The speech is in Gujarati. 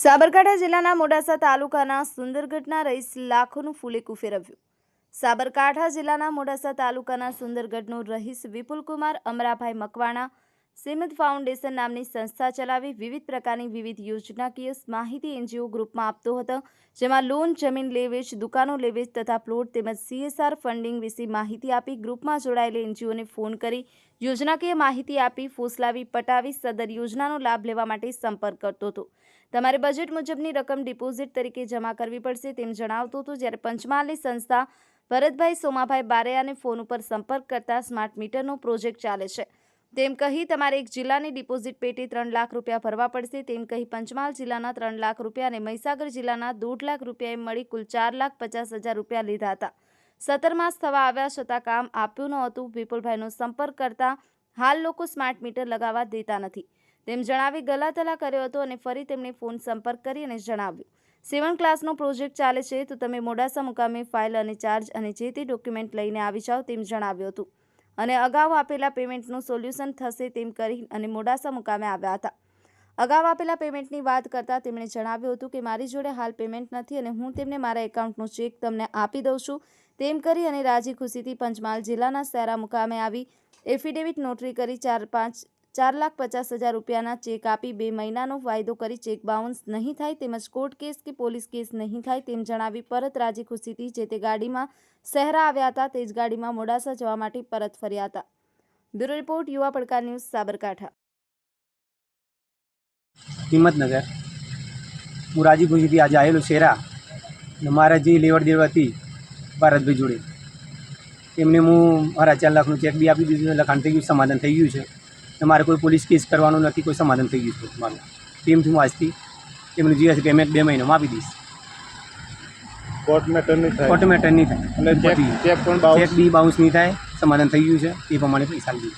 સાબરકાંઠા જિલ્લાના મોડાસા તાલુકાના સુંદરગઢના રહીશ લાખોનું ફૂલેકું ફેરવ્યું સાબરકાંઠા જિલ્લાના મોડાસા તાલુકાના સુંદરગઢનો રહીશ વિપુલકુમાર, અમરાભાઈ મકવાણા સિમત ફાઉન્ડેશન નામની સંસ્થા ચલાવી વિવિધ પ્રકારની વિવિધ યોજનાકીય માહિતી એનજીઓ ગ્રુપમાં આપતો હતો, જેમાં લોન, જમીન લેવેચ, દુકાનો લેવેચ તથા પ્લોટ તેમજ સીએસઆર ફંડિંગ વિશે માહિતી આપી ગ્રુપમાં જોડાયેલી એનજીઓને ફોન કરી યોજનાકીય માહિતી આપી ફોસલાવી પટાવી સદર યોજનાનો લાભ લેવા માટે સંપર્ક કરતો હતો. તમારે બજેટ મુજબની રકમ ડિપોઝિટ તરીકે જમા કરવી પડશે તેમ જણાવતો હતો, જ્યારે પંચમહાલની સંસ્થા ભરતભાઈ સોમાભાઈ બારૈયાને ફોન ઉપર સંપર્ક કરતા સ્માર્ટ મીટરનો પ્રોજેક્ટ ચાલે છે. તેમ કહી તમારે એક જિલ્લાની ડિપોઝિટ પેટે ત્રણ લાખ રૂપિયા ભરવા પડશે. તેમ કહી પંચમહાલ જિલ્લાના ત્રણ લાખ રૂપિયા અને મહીસાગર જિલ્લાના દોઢ લાખ રૂપિયાએ મળી કુલ ચાર લાખ પચાસ હજાર રૂપિયા લીધા હતા. સત્તર માસ થવા આવ્યા છતાં કામ આપ્યું ન હતું વિપુલભાઈનો સંપર્ક કરતા હાલ લોકો સ્માર્ટ મીટર લગાવવા દેતા નથી. તેમ જણાવી ગલાતલા કર્યો હતો અને ફરી તેમણે ફોન સંપર્ક કરી અને જણાવ્યું, સેવન ક્લાસનો પ્રોજેક્ટ ચાલે છે, તો તમે મોડાસા મુકામે ફાઇલ અને ચાર્જ અને જે તે ડોક્યુમેન્ટ લઈને આવી જાઓ, તેમ જણાવ્યું હતું. અને અગાઉ આપેલા પેમેન્ટનું સોલ્યુશન થશે તેમ કરી અને મોડાસા મુકામે આવ્યા હતા. અગાઉ આપેલા પેમેન્ટની વાત કરતાં તેમણે જણાવ્યું હતું કે, મારી જોડે હાલ પેમેન્ટ નથી અને હું તેમને મારા એકાઉન્ટનું ચેક તમને આપી દઉં છું. તેમ કરી અને રાજી ખુશીથી પંચમહાલ જિલ્લાના સેરા મુકામે આવી એફિડેવિટ નોટરી કરી ચાર પાંચ ચાર લાખ પચાસ હજાર રૂપિયાના ચેક આપી બે મહિનાનો વાયદો કરી ચેક બાઉન્સ નહીં થાય તેમજ કોર્ટ કેસ કે પોલીસ કેસ નહીં થાય તેમ જણાવી પરત રાજી ખુશીથી જે તે ગાડીમાં શહેરા આવ્યા હતા. તે જ ગાડીમાં મોડાસા જવા માટે પરત ફર્યા હતા. બ્યુરો રિપોર્ટ, યુવા પડકાર ન્યૂઝ, સાબરકાંઠા. હિંમતનગર. હું રાજી ખુશીથી આજે આવેલો શેરા મારા જે લેવડ દેવડ હતી ભારતભાઈ જોડે. તેમને હું મારા ચાર લાખનું ચેક બી આપી દીધું લખાણ થઈ ગયું, સમાધાન થઈ ગયું છે. ને મારે કોઈ પોલીસ કેસ કરવાનું નથી કોઈ સમાધાન થઈ ગયું છે મારું. તેમથી હું આજથી તેમનું જીએસટી પેમેન્ટ બે મહિનામાં આપી દઈશ. કોર્ટ મેટર નહીં થાય. ઓટોમેટર નહીં થાય. ચેક પણ બાઉન્સ નહીં થાય સમાધાન થઈ ગયું છે એ પ્રમાણે પૈસા લીધું.